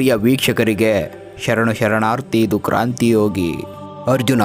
ಪ್ರಿಯ ವೀಕ್ಷಕರಿಗೆ ಶರಣು ಶರಣಾರ್ಥಿ ಇದು ಕ್ರಾಂತಿಯೋಗಿ. ಅರ್ಜುನ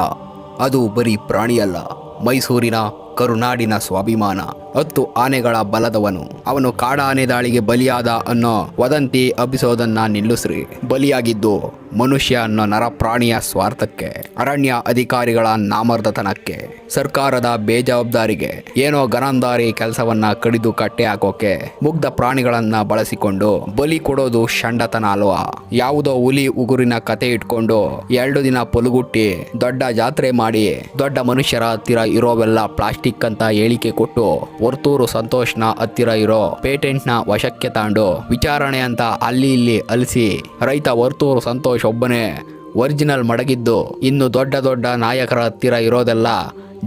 ಅದು ಬರೀ ಪ್ರಾಣಿಯಲ್ಲ ಮೈಸೂರಿನ ಕರುನಾಡಿನ ಸ್ವಾಭಿಮಾನ. ಹತ್ತು ಆನೆಗಳ ಬಲದವನು. ಅವನು ಕಾಡಾನೆ ದಾಳಿಗೆ ಬಲಿಯಾದ ಅನ್ನೋ ವದಂತಿ ಹಬ್ಬಿಸೋದನ್ನ ನಿಲ್ಲಿಸ್ರಿ. ಬಲಿಯಾಗಿದ್ದು ಮನುಷ್ಯ ಅನ್ನೋ ನರಪ್ರಾಣಿಯ ಸ್ವಾರ್ಥಕ್ಕೆ, ಅರಣ್ಯ ಅಧಿಕಾರಿಗಳ ನಾಮರ್ದತನಕ್ಕೆ, ಸರ್ಕಾರದ ಬೇಜವಾಬ್ದಾರಿಗೆ, ಏನೋ ಗನಂದಾರಿ ಕೆಲಸವನ್ನ ಕಡಿದು ಕಟ್ಟೆ ಹಾಕೋಕೆ ಮುಗ್ಧ ಪ್ರಾಣಿಗಳನ್ನ ಬಳಸಿಕೊಂಡು ಬಲಿ ಕೊಡೋದು ಷಂಡತನ ಅಲ್ವಾ? ಯಾವುದೋ ಹುಲಿ ಉಗುರಿನ ಕತೆ ಇಟ್ಕೊಂಡು ಎರಡು ದಿನ ಪೊಲುಗುಟ್ಟಿ ದೊಡ್ಡ ಜಾತ್ರೆ ಮಾಡಿ ದೊಡ್ಡ ಮನುಷ್ಯರ ಹತ್ತಿರ ಇರೋವೆಲ್ಲ ಪ್ಲಾಸ್ಟಿಕ್ ಅಂತ ಹೇಳಿಕೆ ಕೊಟ್ಟು ವರ್ತೂರು ಸಂತೋಷ್ನ ಹತ್ತಿರ ಇರೋ ಪೇಟೆಂಟ್ನ ವಶಕ್ಕೆ ತಾಂಡು ವಿಚಾರಣೆ ಅಂತ ಅಲ್ಲಿ ಇಲ್ಲಿ ಅಲಿಸಿ ರೈತ ವರ್ತೂರು ಸಂತೋಷ್ ಒಬ್ಬನೇ ಒರಿಜಿನಲ್ ಮಡಗಿದ್ದು ಇನ್ನು ದೊಡ್ಡ ದೊಡ್ಡ ನಾಯಕರ ಹತ್ತಿರ ಇರೋದೆಲ್ಲ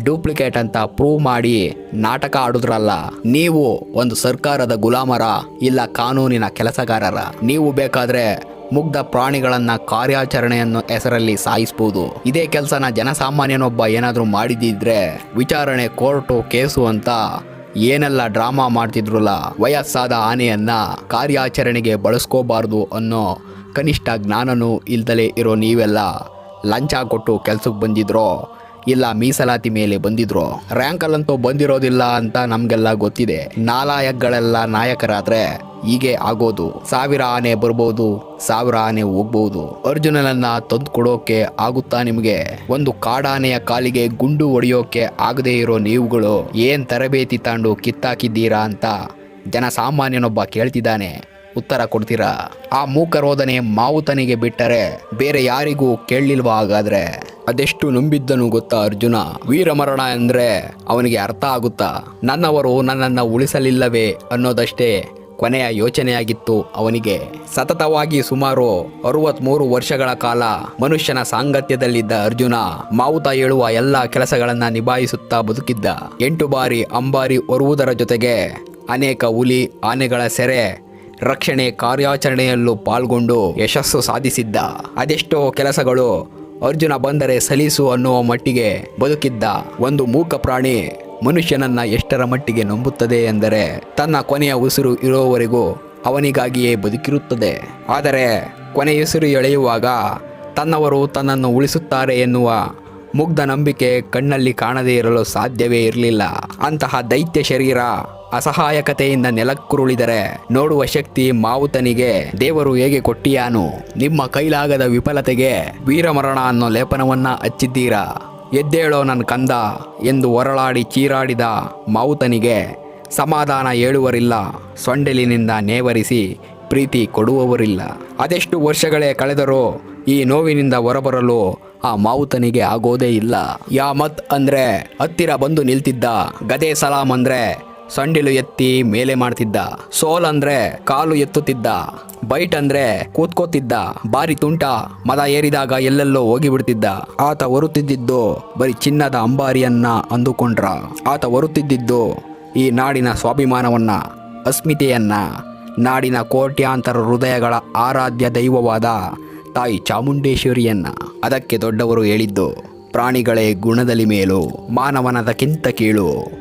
ಡೂಪ್ಲಿಕೇಟ್ ಅಂತ ಪ್ರೂವ್ ಮಾಡಿ ನಾಟಕ ಆಡುದ್ರಲ್ಲ. ನೀವು ಒಂದು ಸರ್ಕಾರದ ಗುಲಾಮರ ಇಲ್ಲ ಕಾನೂನಿನ ಕೆಲಸಗಾರರ. ನೀವು ಬೇಕಾದ್ರೆ ಮುಗ್ಧ ಪ್ರಾಣಿಗಳನ್ನ ಕಾರ್ಯಾಚರಣೆಯನ್ನು ಹೆಸರಲ್ಲಿ ಸಾಯಿಸಬಹುದು ಇದೇ ಕೆಲಸನ ಜನಸಾಮಾನ್ಯನೊಬ್ಬ ಏನಾದರೂ ಮಾಡಿದಿದ್ರೆ ವಿಚಾರಣೆ ಕೋರ್ಟು ಕೇಸು ಅಂತ ಏನೆಲ್ಲ ಡ್ರಾಮಾ ಮಾಡ್ತಿದ್ರಲ್ಲ? ವಯಸ್ಸಾದ ಆನೆಯನ್ನ ಕಾರ್ಯಾಚರಣೆಗೆ ಬಳಸ್ಕೋಬಾರ್ದು ಅನ್ನೋ ಕನಿಷ್ಠ ಜ್ಞಾನನೂ ಇಲ್ದಲೇ ಇರೋ ನೀವೆಲ್ಲ ಲಂಚ ಕೊಟ್ಟು ಕೆಲ್ಸಕ್ಕೆ ಬಂದಿದ್ರೋ? ಇಲ್ಲ ಮೀಸಲಾತಿ ಮೇಲೆ ಬಂದಿದ್ರು. ರ್ಯಾಂಕಲ್ಲಂತೂ ಬಂದಿರೋದಿಲ್ಲ ಅಂತ ನಮಗೆಲ್ಲ ಗೊತ್ತಿದೆ. ನಾಲಾಯಕ್ಗಳೆಲ್ಲ ನಾಯಕರಾದ್ರೆ ಹೀಗೆ ಆಗೋದು. ಸಾವಿರ ಆನೆ ಬರ್ಬೋದು ಸಾವಿರ ಆನೆ ಹೋಗ್ಬೋದು. ಅರ್ಜುನನನ್ನ ತಂದು ಕೊಡೋಕೆ ಆಗುತ್ತಾ ನಿಮಗೆ? ಒಂದು ಕಾಡಾನೆಯ ಕಾಲಿಗೆ ಗುಂಡು ಹೊಡೆಯೋಕೆ ಆಗದೇ ಇರೋ ನೀವುಗಳು ಏನ್ ತರಬೇತಿ ತಾಂಡು ಕಿತ್ತಾಕಿದ್ದೀರಾ ಅಂತ ಜನಸಾಮಾನ್ಯನೊಬ್ಬ ಕೇಳ್ತಿದ್ದಾನೆ. ಉತ್ತರ ಕೊಡ್ತೀರಾ? ಆ ಮೂಕರೋಧನೆ ಮಾವುತನಿಗೆ ಬಿಟ್ಟರೆ ಬೇರೆ ಯಾರಿಗೂ ಕೇಳಲಿಲ್ವಾ ಹಾಗಾದ್ರೆ? ಅದೆಷ್ಟು ನುಂಬಿದ್ದನು ಗೊತ್ತಾ ಅರ್ಜುನ? ವೀರಮರಣ ಅಂದ್ರೆ ಅವನಿಗೆ ಅರ್ಥ ಆಗುತ್ತಾ? ನನ್ನವರು ನನ್ನನ್ನು ಉಳಿಸಲಿಲ್ಲವೇ ಅನ್ನೋದಷ್ಟೇ ಕೊನೆಯ ಯೋಚನೆಯಾಗಿತ್ತು ಅವನಿಗೆ. ಸತತವಾಗಿ ಸುಮಾರು ಅರವತ್ಮೂರು ವರ್ಷಗಳ ಕಾಲ ಮನುಷ್ಯನ ಸಾಂಗತ್ಯದಲ್ಲಿದ್ದ ಅರ್ಜುನ ಮಾವುತ ಹೇಳುವ ಎಲ್ಲ ಕೆಲಸಗಳನ್ನ ನಿಭಾಯಿಸುತ್ತಾ ಬದುಕಿದ್ದ. ಎಂಟು ಬಾರಿ ಅಂಬಾರಿ ಹೊರುವುದರ ಜೊತೆಗೆ ಅನೇಕ ಹುಲಿ, ಆನೆಗಳ ಸೆರೆ ರಕ್ಷಣೆ ಕಾರ್ಯಾಚರಣೆಯಲ್ಲೂ ಪಾಲ್ಗೊಂಡು ಯಶಸ್ಸು ಸಾಧಿಸಿದ್ದ. ಅದೆಷ್ಟೋ ಕೆಲಸಗಳು ಅರ್ಜುನ ಬಂದರೆ ಸಲೀಸು ಅನ್ನುವ ಮಟ್ಟಿಗೆ ಬದುಕಿದ್ದ ಒಂದು ಮೂಕ ಪ್ರಾಣಿ ಮನುಷ್ಯನನ್ನ ಎಷ್ಟರ ಮಟ್ಟಿಗೆ ನಂಬುತ್ತದೆ ಎಂದರೆ ತನ್ನ ಕೊನೆಯ ಉಸಿರು ಇರುವವರೆಗೂ ಅವನಿಗಾಗಿಯೇ ಬದುಕಿರುತ್ತದೆ. ಆದರೆ ಕೊನೆಯುಸಿರು ಎಳೆಯುವಾಗ ತನ್ನವರು ತನ್ನನ್ನು ಉಳಿಸುತ್ತಾರೆ ಎನ್ನುವ ಮುಗ್ಧ ನಂಬಿಕೆ ಕಣ್ಣಲ್ಲಿ ಕಾಣದೇ ಇರಲು ಸಾಧ್ಯವೇ ಇರಲಿಲ್ಲ. ಅಂತಹ ದೈತ್ಯ ಶರೀರ ಅಸಹಾಯಕತೆಯಿಂದ ನೆಲಕ್ಕುರುಳಿದರೆ ನೋಡುವ ಶಕ್ತಿ ಮಾವುತನಿಗೆ, ದೇವರು ಹೇಗೆ ಕೊಟ್ಟಿಯಾನು? ನಿಮ್ಮ ಕೈಲಾಗದ ವಿಫಲತೆಗೆ ವೀರಮರಣ ಅನ್ನೋ ಲೇಪನವನ್ನ ಹಚ್ಚಿದ್ದೀರಾ? ಎದ್ದೇಳೋ ನನ್ನ ಕಂದ ಎಂದು ಹೊರಳಾಡಿ ಚೀರಾಡಿದ ಮಾವುತನಿಗೆ ಸಮಾಧಾನ ಹೇಳುವರಿಲ್ಲ, ಸೊಂಡೆಲಿನಿಂದ ನೇವರಿಸಿ ಪ್ರೀತಿ ಕೊಡುವವರಿಲ್ಲ. ಅದೆಷ್ಟು ವರ್ಷಗಳೇ ಕಳೆದರೂ ಈ ನೋವಿನಿಂದ ಹೊರಬರಲು ಆ ಮಾವುತನಿಗೆ ಆಗೋದೇ ಇಲ್ಲ. ಯಾಮತ್ ಅಂದ್ರೆ ಹತ್ತಿರ ಬಂದು ನಿಲ್ತಿದ್ದ. ಗದೆ ಸಲಾಂ ಅಂದ್ರೆ ಸಂಡಿಲು ಎತ್ತಿ ಮೇಲೆ ಮಾಡ್ತಿದ್ದ. ಸೋಲ್ ಅಂದ್ರೆ ಕಾಲು ಎತ್ತುತ್ತಿದ್ದ. ಬೈಟ್ ಅಂದ್ರೆ ಕೂತ್ಕೋತಿದ್ದ. ಬಾರಿ ತುಂಟ ಮದ ಏರಿದಾಗ ಎಲ್ಲೆಲ್ಲೋ ಹೋಗಿಬಿಡ್ತಿದ್ದ. ಆತ ಹೊರುತ್ತಿದ್ದಿದ್ದು ಬರೀ ಚಿನ್ನದ ಅಂಬಾರಿಯನ್ನ ಅಂದುಕೊಂಡ್ರ. ಆತ ಹೊರುತ್ತಿದ್ದಿದ್ದು ಈ ನಾಡಿನ ಸ್ವಾಭಿಮಾನವನ್ನ, ಅಸ್ಮಿತೆಯನ್ನ. ನಾಡಿನ ಕೋಟ್ಯಾಂತರ ಹೃದಯಗಳ ಆರಾಧ್ಯ ದೈವವಾದ ತಾಯಿ ಚಾಮುಂಡೇಶ್ವರಿಯನ್ನ ಅದಕ್ಕೆ ದೊಡ್ಡವರು ಹೇಳಿದ್ದು ಪ್ರಾಣಿಗಳೇ ಗುಣದಲ್ಲಿ ಮೇಲು ಮಾನವನದಕ್ಕಿಂತ ಕೀಳು.